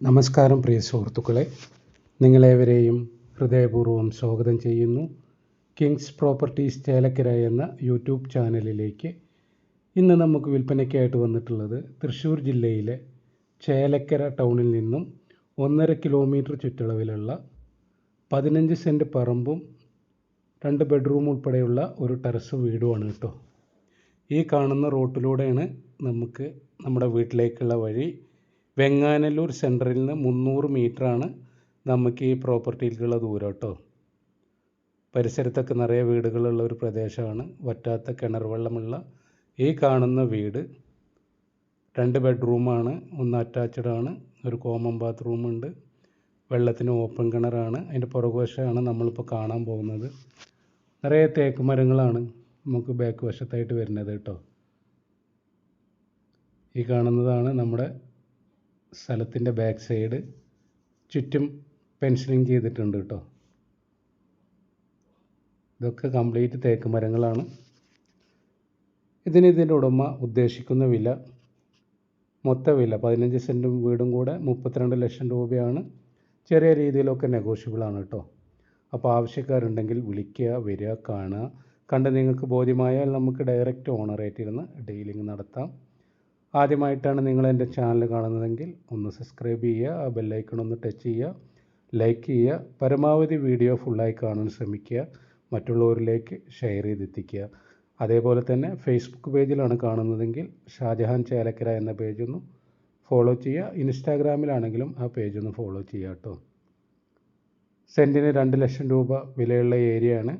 നമസ്കാരം പ്രിയ സുഹൃത്തുക്കളെ. നിങ്ങളേവരെയും ഹൃദയപൂർവം സ്വാഗതം ചെയ്യുന്നു. കിങ്സ് പ്രോപ്പർട്ടീസ് ചേലക്കര എന്ന യൂട്യൂബ് ചാനലിലേക്ക് ഇന്ന് നമുക്ക് വിൽപ്പനയ്ക്കായിട്ട് വന്നിട്ടുള്ളത് തൃശ്ശൂർ ജില്ലയിലെ ചേലക്കര ടൗണിൽ നിന്നും ഒന്നര കിലോമീറ്റർ ചുറ്റളവിലുള്ള പതിനഞ്ച് സെന്റ് പറമ്പും രണ്ട് ബെഡ്റൂം ഉൾപ്പെടെയുള്ള ഒരു ടെറസ് വീടുമാണ് കേട്ടോ. ഈ കാണുന്ന റോട്ടിലൂടെയാണ് നമുക്ക് നമ്മുടെ വീട്ടിലേക്കുള്ള വഴി വെങ്ങാനല്ലൂർ സെന്ററിൽ നിന്ന് മുന്നൂറ് ആണ് നമുക്ക് ഈ പ്രോപ്പർട്ടിയിലേക്കുള്ള ദൂരം കേട്ടോ. പരിസരത്തൊക്കെ നിറയെ വീടുകളുള്ള ഒരു പ്രദേശമാണ്. വറ്റാത്ത കിണർ വെള്ളമുള്ള ഈ കാണുന്ന വീട്. രണ്ട് ബെഡ്റൂമാണ് ഒന്ന് അറ്റാച്ച്ഡ് ആണ്. ഒരു കോമൺ ബാത്റൂം ഉണ്ട്. വെള്ളത്തിന് ഓപ്പൺ കിണറാണ്. അതിന്റെ പുറകുവശമാണ് നമ്മളിപ്പോൾ കാണാൻ പോകുന്നത്. നിറയെ തേക്ക് മരങ്ങളാണ് നമുക്ക് ബാക്ക് വശത്തായിട്ട് വരുന്നത് കേട്ടോ. ഈ കാണുന്നതാണ് നമ്മുടെ സ്ഥലത്തിന്റെ ബാക്ക് സൈഡ് ചുറ്റും പെൻസിലിങ് ചെയ്തിട്ടുണ്ട് കേട്ടോ ഇതൊക്കെ കംപ്ലീറ്റ് തേക്ക് മരങ്ങളാണ്. ഇതിന് ഇതിന്റെ ഉടമ ഉദ്ദേശിക്കുന്ന വില മൊത്ത വില പതിനഞ്ച് സെന്റും വീടും കൂടെ മുപ്പത്തിരണ്ട് ലക്ഷം രൂപയാണ്. ചെറിയ രീതിയിലൊക്കെ നെഗോഷ്യബിളാണ് കേട്ടോ അപ്പോൾ ആവശ്യക്കാരുണ്ടെങ്കിൽ വിളിക്കുക വരിക കാണുക. കണ്ട് നിങ്ങൾക്ക് ബോധ്യമായാൽ നമുക്ക് ഡയറക്റ്റ് ഓണറേറ്റിരുന്ന് ഡീലിംഗ് നടത്താം. ആദ്യമായിട്ടാണ് നിങ്ങൾ എന്റെ ചാനൽ കാണുന്നതെങ്കിൽ ഒന്ന് സബ്സ്ക്രൈബ് ചെയ്യുക ആ ബെല്ലൈക്കൺ ഒന്ന് ടച്ച് ചെയ്യുക ലൈക്ക് ചെയ്യുക പരമാവധി വീഡിയോ ഫുള്ളായി കാണാൻ ശ്രമിക്കുക മറ്റുള്ളവരിലേക്ക് ഷെയർ ചെയ്തെത്തിക്കുക. അതേപോലെ തന്നെ ഫേസ്ബുക്ക് പേജിലാണ് കാണുന്നതെങ്കിൽ ഷാജഹാൻ ചേലക്കര എന്ന പേജൊന്ന് ഫോളോ ചെയ്യുക. ഇൻസ്റ്റാഗ്രാമിലാണെങ്കിലും ആ പേജൊന്ന് ഫോളോ ചെയ്യുക കേട്ടോ. സെന്റിന് രണ്ട് ലക്ഷം രൂപ വിലയുള്ള ഏരിയയാണ്.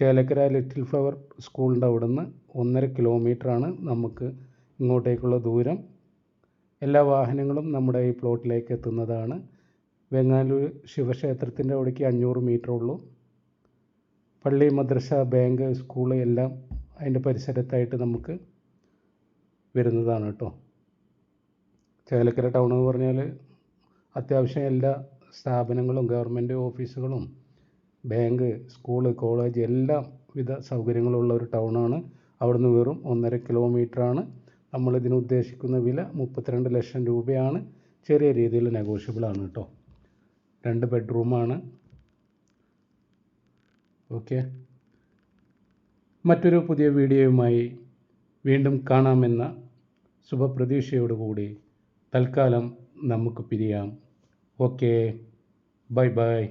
ചേലക്കര ലിറ്റിൽ ഫ്ലവർ സ്കൂളിന്റെ അവിടുന്ന് ഒന്നര കിലോമീറ്ററാണ് നമുക്ക് ഇങ്ങോട്ടേക്കുള്ള ദൂരം എല്ലാ വാഹനങ്ങളും നമ്മുടെ ഈ പ്ലോട്ടിലേക്ക് എത്തുന്നതാണ്. വെങ്ങാലൂർ ശിവക്ഷേത്രത്തിന്റെ അവിടേക്ക് അഞ്ഞൂറ് മീറ്റർ ഉള്ളൂ. പള്ളി മദ്രസ ബാങ്ക് സ്കൂൾ എല്ലാം അതിന്റെ പരിസരത്തായിട്ട് നമുക്ക് വരുന്നതാണ് കേട്ടോ. ചേലക്കര ടൗൺ എന്ന് പറഞ്ഞാൽ അത്യാവശ്യം എല്ലാ സ്ഥാപനങ്ങളും ഗവൺമെന്റ് ഓഫീസുകളും ബാങ്ക് സ്കൂൾ കോളേജ് എല്ലാ വിധ സൗകര്യങ്ങളുള്ള ഒരു ടൗണാണ് അവിടുന്ന് വെറും ഒന്നര കിലോമീറ്ററാണ് നമ്മളിതിന് ഉദ്ദേശിക്കുന്ന വില മുപ്പത്തിരണ്ട് ലക്ഷം രൂപയാണ്. ചെറിയ രീതിയിൽ നെഗോഷ്യബിൾ ആണ് കേട്ടോ. രണ്ട് ബെഡ്റൂമാണ് ഓക്കെ മറ്റൊരു പുതിയ വീഡിയോയുമായി വീണ്ടും കാണാമെന്ന ശുഭപ്രതീക്ഷയോടുകൂടി തൽക്കാലം നമുക്ക് പിരിയാം. Okay bye bye